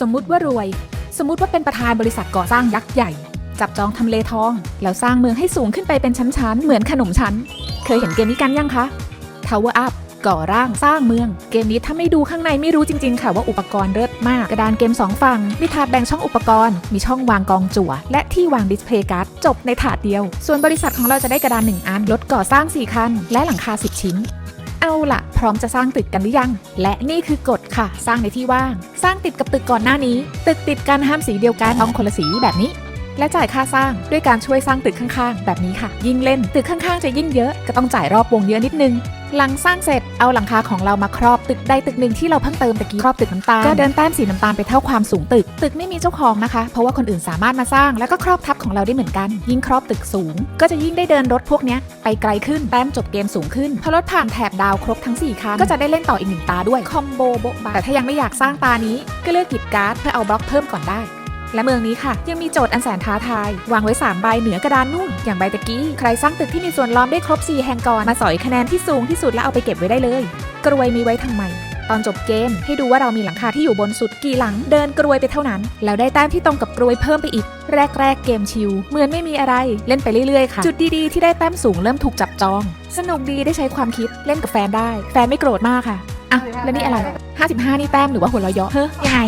สมมุติว่ารวย สมมุติว่าเป็นประธานบริษัทก่อสร้างยักษ์ใหญ่ จับจองทำเลทอง แล้วสร้างเมืองให้สูงขึ้นไปเป็นชั้นๆ เหมือนขนมชั้น เคยเห็นเกมนี้กันยังคะ Tower Up ก่อร่างสร้างเมือง เกมนี้ถ้าไม่ดูข้างในไม่รู้จริงๆ ค่ะว่าอุปกรณ์เลิศมาก กระดานเกม 2 ฝั่ง มีถาดแบ่งช่องอุปกรณ์ มีช่องวางกองจั่ว และที่วางดิสเพย์การ์ดจบในถาดเดียว ส่วนบริษัทของเราจะได้กระดาน 1 อันรถก่อสร้าง 4 คัน และหลังคา 10 ชิ้น เอาล่ะพร้อมจะสร้างตึกกันหรือยัง และนี่คือกฎค่ะ สร้างในที่ว่าง สร้างติดกับตึกก่อนหน้านี้ ตึกติดกันห้ามสีเดียวกันต้องคนละสีแบบนี้ และจ่ายค่าสร้างด้วยการช่วยสร้างตึกข้างๆ แบบนี้ค่ะ ยิ่งเล่นตึกข้างๆ จะยิ่งเยอะก็ต้องจ่ายรอบวงเยอะนิดนึง หลังสร้างเสร็จเอาหลังคาของเรามาครอบตึกใดตึกหนึ่งที่เราเพิ่งเติมตะกี้ครอบตึกน้ำตาลก็เดินแต้มสีน้ำตาลไปเท่าความสูงตึก ตึกไม่มีเจ้าของนะคะ เพราะว่าคนอื่นสามารถมาสร้างแล้วก็ครอบทับของเราได้เหมือนกัน ยิ่งครอบตึกสูง ก็จะยิ่งได้เดินรถพวกเนี้ยไปไกลขึ้นแต้มจบเกมสูงขึ้นพอรถผ่านแถบดาวครบทั้ง4คันก็จะได้เล่นต่ออีกหนึ่งตาด้วยคอมโบโบ๊ะบะแต่ถ้ายังไม่อยากสร้างตานี้ก็เลือกหยิบการ์ดเพื่อเอาบล็อกเพิ่มก่อนได้ และเมืองนี้ค่ะ ยังมีโจทย์อันแสนท้าทาย วางไว้ 3 ใบเหนือกระดานนู่นอย่างใบตะกี้ ใครสร้างตึกที่มีส่วนล้อมได้ครบ 4 แห่งก่อน มาสอยคะแนนที่สูงที่สุดแล้วเอาไปเก็บไว้ได้เลย กรวยมีไว้ทำไมตอนจบเกมให้ดูว่าเรามีหลังคาที่อยู่บนสุดกี่หลัง เดินกรวยไปเท่านั้น แล้วได้แต้มที่ตรงกับกรวยเพิ่มไปอีก แรกๆเกมชิลเหมือนไม่มีอะไรเล่นไปเรื่อยๆค่ะ จุดดีๆที่ได้แต้มสูงเริ่มถูกจับจอง สนุกดีได้ใช้ความคิดเล่นกับแฟนได้ แฟนไม่โกรธมากค่ะอะแล้วนี่อะไร 55 นี่แต้มหรือว่าหัวเราะเยาะเฮ้ยยังไง